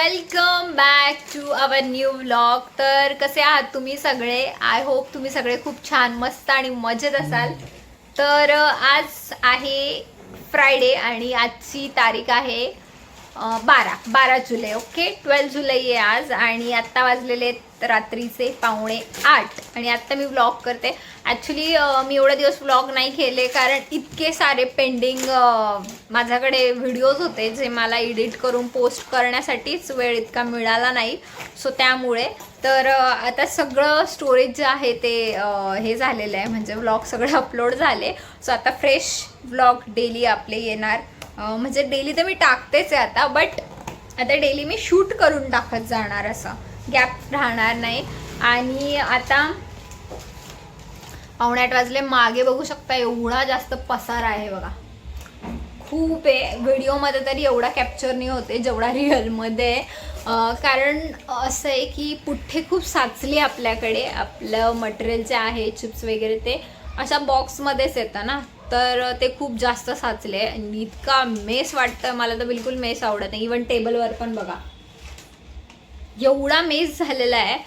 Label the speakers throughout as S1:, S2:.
S1: Welcome back to our new vlog. तर कसे आहात तुम्ही सगळे? आय होप तुम्ही सगळे खूप छान मस्त आणि मजेत असाल. तर आज आहे फ्रायडे आणि आजची तारीख आहे बारा बारा जुलै ओके ट्वेल्व जुलै आहे आज आणि आत्ता वाजलेले आहेत रात्रीचे पावणे आठ. आणि आत्ता मी व्लॉग करते. ॲक्च्युली मी एवढे दिवस व्लॉग नाही केले कारण इतके सारे पेंडिंग माझ्याकडे व्हिडिओज होते जे मला एडिट करून पोस्ट करण्यासाठीच वेळ इतका मिळाला नाही. सो त्यामुळे. तर आता सगळं स्टोरेज जे आहे ते हे झालेलं आहे. म्हणजे व्लॉग सगळं अपलोड झाले. सो आता फ्रेश व्लॉग डेली आपले येणार. म्हणजे डेली तर मी टाकतेच आहे आता बट आता डेली मी शूट करून टाकत जाणार असं. गॅप राहणार नाही. आणि आता पावणे आठ वाजले मागे बघू शकता एवढा जास्त पसार आहे बघा. खूप आहे. व्हिडिओमध्ये तरी एवढा कॅप्चर नाही होते जेवढा रिअलमध्ये कारण असं आहे की पुठ्ठे खूप साचले आपल्याकडे. आपलं मटेरियल जे आहे चिप्स वगैरे ते अशा बॉक्समध्येच येतं ना. तर ते खूप जास्त साचले आणि इतका मेस वाटतं मला तर बिलकुल मेस आवडत नाही. इवन टेबलवर पण बघा. एवढा मेस झालेला आहे.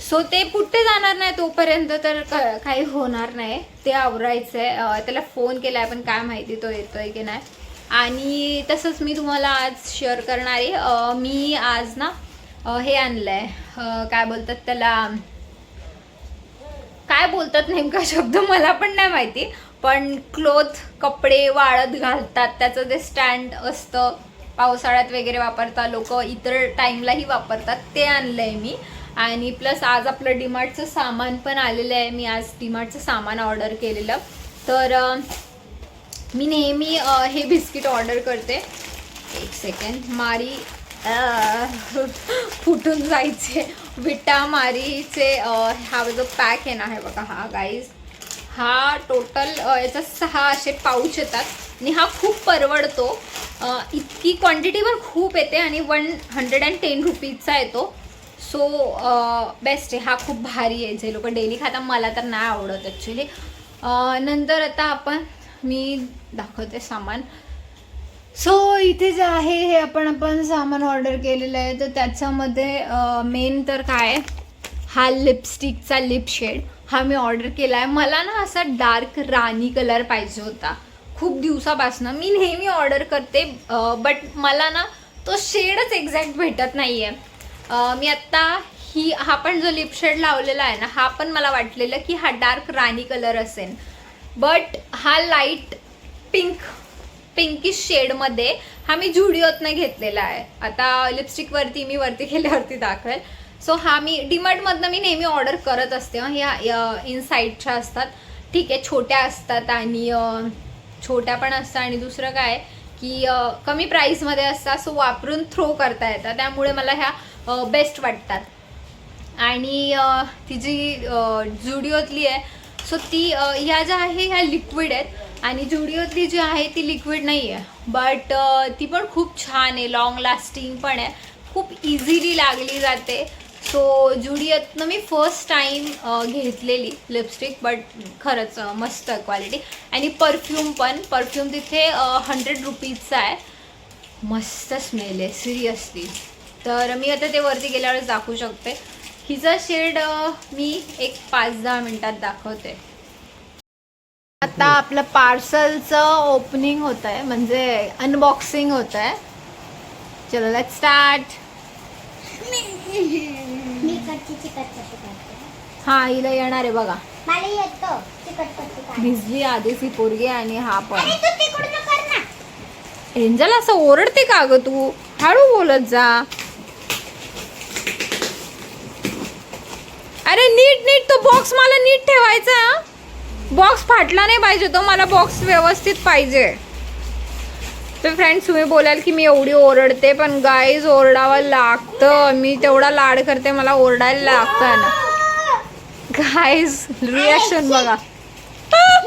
S1: सो ते कुठे जाणार नाही तोपर्यंत तर क- काही होणार नाही. ते आवरायचं आहे त्याला फोन केला आहे पण काय माहिती तो येतोय की नाही. आणि तसंच मी तुम्हाला आज शेअर करणार आहे मी आज ना हे आणलं आहे काय बोलतात त्याला? काय बोलतात नेमका शब्द मला पण नाही माहिती. पण क्लोथ कपडे वाळत घालतात. त्याचं जे स्टँड असतं पावसाळ्यात वगैरे वापरतात लोक इतर टाईमलाही वापरतात ते आणलं आहे मी. आणि प्लस आज आपलं डीमार्टचं सामान पण आलेलं आहे. मी आज डीमार्टचं सामान ऑर्डर केलेलं. तर मी नेहमी हे बिस्किट ऑर्डर करते. एक सेकंड. मारी फुटून जायचे. विटा मारीचे हा जो पॅक आहे ना हे बघा हा गाईज हा टोटल याचा सहा असे पाऊच येतात. आणि हा खूप परवडतो. इतकी क्वांटिटी पण खूप येते आणि वन हंड्रेड अँड टेन रुपीजचा येतो. सो बेस्ट आहे. हा खूप भारी आहे. जे लोक डेली खाता मला तर नाही आवडत ॲक्च्युली नंतर आता आपण मी दाखवते सामान. सो इथे जे आहे हे आपण आपण सामान ऑर्डर केलेलं आहे. तर त्याच्यामध्ये मेन तर काय आहे, हा लिपस्टिकचा लिप शेड हा मी ऑर्डर केला आहे मला ना असा डार्क राणी कलर पाहिजे होता. खूप दिवसापासनं. मी नेहमी ऑर्डर करते बट मला ना तो शेडच एक्झॅक्ट भेटत नाही आहे मी आत्ता ही हा पण जो लिप शेड लावलेला आहे ना हा पण मला वाटलेलं की हा डार्क राणी कलर असेल. बट हा लाइट पिंक पिंकिश शेडमध्ये हा मी जुडिओतनं घेतलेला आहे. आता लिपस्टिकवरती मी वरती केल्यावरती दाखवेल. सो हा मी डीमार्टमधनं मी नेहमी ऑर्डर करत असते. ह्या ह्या इनसाईडच्या असतात. ठीक आहे छोट्या असतात आणि छोट्या पण असतात आणि दुसरं काय की कमी प्राईसमध्ये असतात सो वापरून थ्रो करता येतात. त्यामुळे मला ह्या बेस्ट वाटतात. आणि ती जी जुडिओतली आहे सो ती ह्या ज्या आहे ह्या लिक्विड आहेत. आणि जुडिओतली जी आहे ती लिक्विड नाही आहे. बट ती पण खूप छान आहे लाँग लास्टिंग पण आहे. खूप इझिली लागली जाते. सो जुडिओतनं मी फर्स्ट टाईम घेतलेली लिपस्टिक बट खरंच अ, मस्त आहे क्वालिटी आणि परफ्यूम पण परफ्यूम तिथे हंड्रेड रुपीजचा आहे. मस्त स्मेल आहे सिरियसली तर मी आता ते वरती गेल्यावरच दाखवू शकते. हिचा शेड मी एक पाच दहा मिनिटात दाखवते. आता आपलं पार्सलचं ओपनिंग होत आहे म्हणजे अनबॉक्सिंग होत आहे चलो लेट स्टार्ट
S2: चिकट
S1: हा हिला येणार आहे बघा.
S2: मला येतो. चिकट चटणी करायला.
S1: भिजली आधीच ही पोरगी आणि हा पण.
S2: अरे तू तिकडून कर ना.
S1: एंजल असं ओरडते का ग तू? हळू बोलत जा. अरे नीट नीट तो बॉक्स मला नीट ठेवायचा बॉक्स फाटला नाही पाहिजे तो मला बॉक्स व्यवस्थित पाहिजे. तर फ्रेंड्स तुम्ही बोलाल की मी एवढी ओरडते पण गाईज ओरडावं लागतं. मी तेवढा लाड करते मला ओरडायला लागतं ना. गाईज रिॲक्शन बघा.
S2: हे.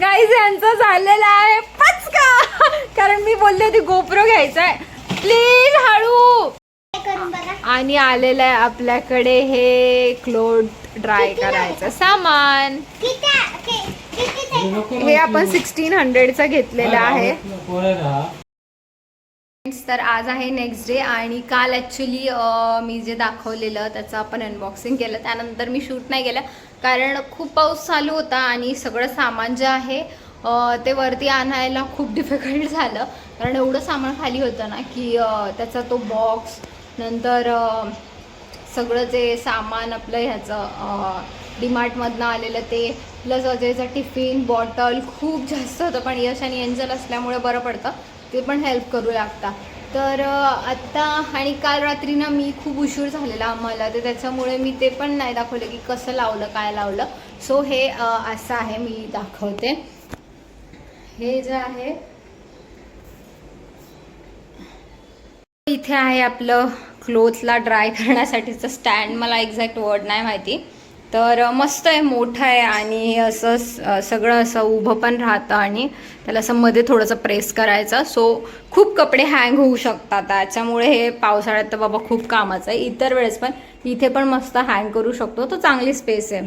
S1: गाईज यांचं झालेलं आहे पचका. कारण मी बोलले होती गोप्रो घ्यायचा आहे. प्लीज हळू. आणि आलेलं आहे आपल्याकडे हे क्लोथ ड्राय करायचं सामान. हे आपण सिक्स्टीन हंड्रेडचं घेतलेलं आहे. तर आज आहे नेक्स्ट डे आणि काल ॲक्च्युली मी जे दाखवलेलं त्याचं आपण अनबॉक्सिंग केलं. त्यानंतर मी शूट नाही केलं कारण खूप पाऊस चालू होता आणि सगळं सामान जे आहे ते वरती आणायला खूप डिफिकल्ट झालं. कारण एवढं सामान खाली होतं ना की त्याचा तो बॉक्स नंतर सगळं जे सामान आपलं ह्याचं डीमार्टमधनं आलेलं ते प्लस अजयचा टिफिन बॉटल खूप जास्त होतं. पण यश आणि एंजल असल्यामुळे बरं पडतं. ते पण हेल्प करू लागता. तर आत्ता आणि काल रात्री ना मी खूप उशीर झालेला आम्हाला. तर त्याच्यामुळे मी ते पण नाही दाखवलं की कसं लावलं काय लावलं. सो हे असं आहे. मी दाखवते. हे जे आहे इथे आहे आपलं क्लोथला ड्राय करण्यासाठीचं स्टँड मला एक्झॅक्ट वर्ड नाही माहिती. तर मस्त आहे मोठं आहे आणि असं सगळं असं उभं पण राहतं आणि त्याला असं मध्ये थोडंसं प्रेस करायचं. सो खूप कपडे हँग होऊ शकतात. त्याच्यामुळे हे पावसाळ्यात तर बाबा खूप कामाचं आहे. इतर वेळेस पण इथे पण मस्त हँग करू शकतो. तो चांगली स्पेस आहे.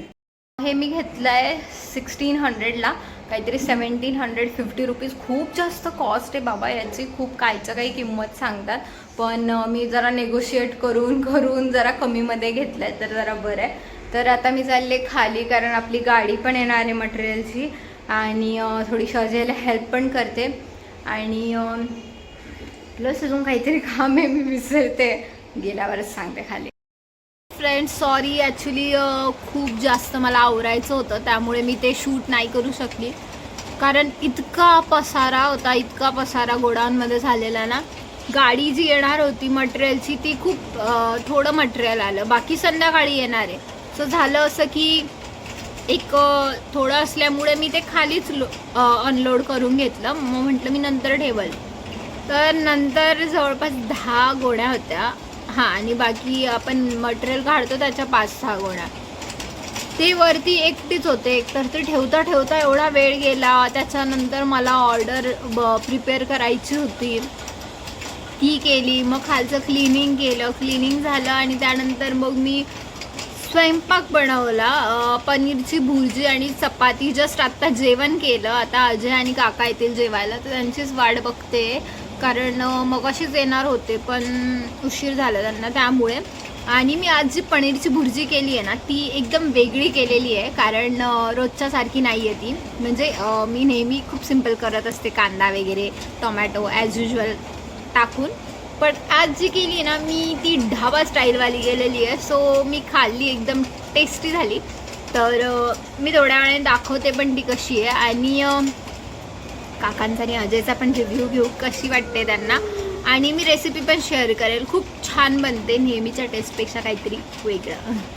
S1: हे मी घेतलं आहे सिक्स्टीन हंड्रेडला काहीतरी सेवन्टीन हंड्रेड फिफ्टी रुपीज खूप जास्त कॉस्ट आहे बाबा याची. खूप कायचं काही किंमत सांगतात. पण मी जरा नेगोशिएट करून करून जरा कमीमध्ये घेतलं आहे तर जरा बरं आहे. तर आता मी चालले खाली कारण आपली गाडी पण येणार आहे मटेरियलची आणि थोडी थोडीशी हेल्प पण करते. आणि प्लस अजून काहीतरी काम आहे मी विसरते. गेल्यावरच सांगते खाली. फ्रेंड्स सॉरी ॲक्च्युली खूप जास्त मला आवरायचं होतं. त्यामुळे मी ते शूट नाही करू शकली. कारण इतका पसारा होता इतका पसारा गोडाऊनमध्ये झालेला ना. गाडी जी येणार होती मटेरियलची ती खूप थोडं मटेरियल आलं. बाकी संध्याकाळी येणार आहे. सो झालं असं की एक थोडं असल्यामुळे मी ते खालीच अनलोड करून घेतलं. मग म्हटलं मी नंतर ठेवल. तर नंतर जवळपास दहा गोण्या होत्या. हां आणि बाकी आपण मटेरियल काढतो त्याच्या पाच सहा गोण्या. ते वरती एकटीच होते. एकतर ते ठेवता ठेवता एवढा वेळ गेला. त्याच्यानंतर मला ऑर्डर ब प्रिपेअर करायची होती. ती केली. मग खालचं क्लिनिंग केलं. क्लिनिंग झालं आणि त्यानंतर मग मी स्वयंपाक बनवला. पनीरची भुर्जी आणि चपाती जस्ट आत्ता जेवण केलं. आता अजय आणि काका येतील जेवायला तर त्यांचीच वाट बघते. कारण मग मगाशीच येणार होते पण उशीर झाला त्यांना त्यामुळे. आणि मी आज जी पनीरची भुर्जी केली आहे ना ती एकदम वेगळी केलेली आहे. कारण रोजच्यासारखी रोजच्या सारखी नाही आहे ती. म्हणजे मी नेहमी खूप सिंपल करत असते कांदा वगैरे टोमॅटो ॲज युजल टाकून. पण आज जी केली ना मी ती ढाबा स्टाईलवाली गेलेली आहे. सो मी खाल्ली एकदम टेस्टी झाली. तर मी थोड्या वेळाने दाखवते पण ती कशी आहे. आणि काकांचा आणि अजयचा पण रिव्ह्यू घेऊ कशी वाटते त्यांना. आणि मी रेसिपी पण शेअर करेल. खूप छान बनते नेहमीच्या टेस्टपेक्षा काहीतरी वेगळं.